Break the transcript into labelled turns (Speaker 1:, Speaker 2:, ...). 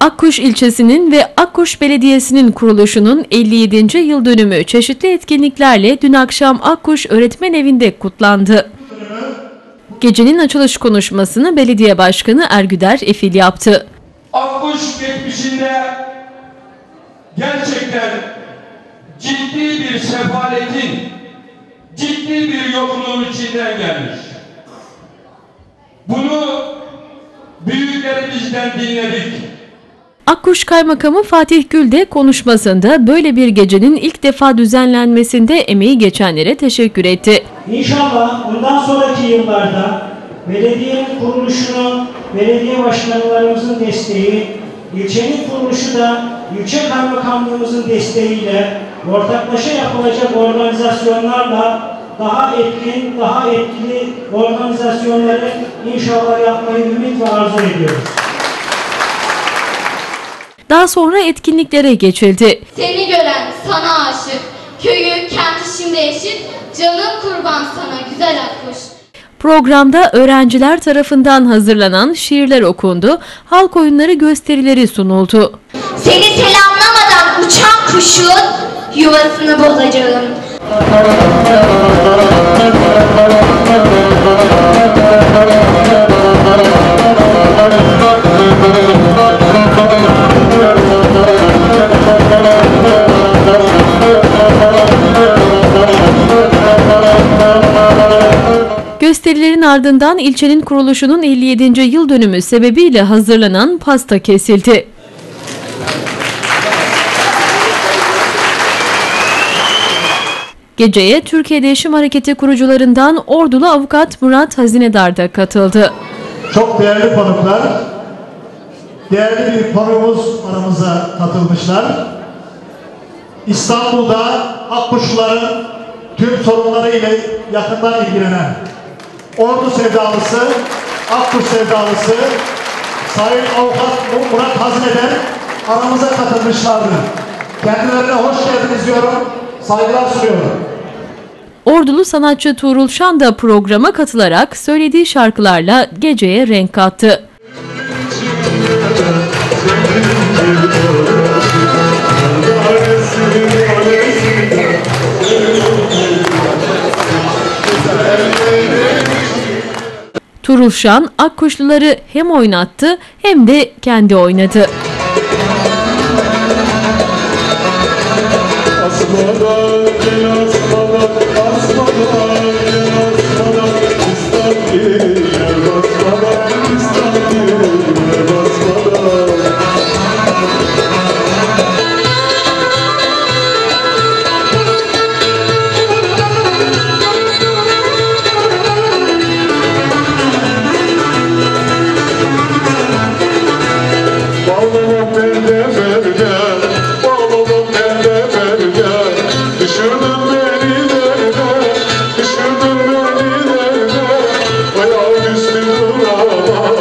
Speaker 1: Akkuş ilçesinin ve Akkuş Belediyesi'nin kuruluşunun 57. yıl dönümü çeşitli etkinliklerle dün akşam Akkuş Öğretmen Evi'nde kutlandı. Gecenin açılış konuşmasını belediye başkanı Ergüder Efil yaptı.
Speaker 2: Akkuş geçmişinde gerçekten ciddi bir sefaletin, ciddi bir yokluğun içinden gelmiş. Bunu büyüklerimizden dinledik.
Speaker 1: Akkuş Kaymakamı Fatih Gül de konuşmasında böyle bir gecenin ilk defa düzenlenmesinde emeği geçenlere teşekkür etti.
Speaker 3: İnşallah bundan sonraki yıllarda belediyenin kuruluşunu, belediye başkanlarımızın desteği, ilçenin kuruluşu da ilçe kaymakamlığımızın desteğiyle ortaklaşa yapılacak organizasyonlarla daha etkin, daha etkili organizasyonları inşallah yapmayı ümit ve arzu ediyoruz.
Speaker 1: Daha sonra etkinliklere geçildi.
Speaker 4: Seni gören sana aşık, köyü kenti şimdi eşit, canım kurban sana güzel akkuş.
Speaker 1: Programda öğrenciler tarafından hazırlanan şiirler okundu, halk oyunları gösterileri sunuldu.
Speaker 4: Seni selamlamadan uçan kuşun yuvasını bozacağım.
Speaker 1: Gösterilerin ardından ilçenin kuruluşunun 57. yıl dönümü sebebiyle hazırlanan pasta kesildi. Geceye Türkiye Değişim Hareketi kurucularından Ordulu avukat Murat Hazinedar da katıldı.
Speaker 5: Çok değerli konuklar, değerli bir konuğumuz aramıza katılmışlar. İstanbul'da Akkuşluların tüm sorunları ile yakından ilgilenen Ordu sevdalısı, Akkuş sevdalısı Sayın Avukat Murat Hazineden aramıza katılmışlardı. Kendilerine hoş geldiniz diyorum, saygılar sunuyorum.
Speaker 1: Ordulu sanatçı Tuğrul Şan da programa katılarak söylediği şarkılarla geceye renk kattı. Tuğrul Şan Akkuşluları hem oynattı hem de kendi oynadı.
Speaker 6: Asmadan Oh,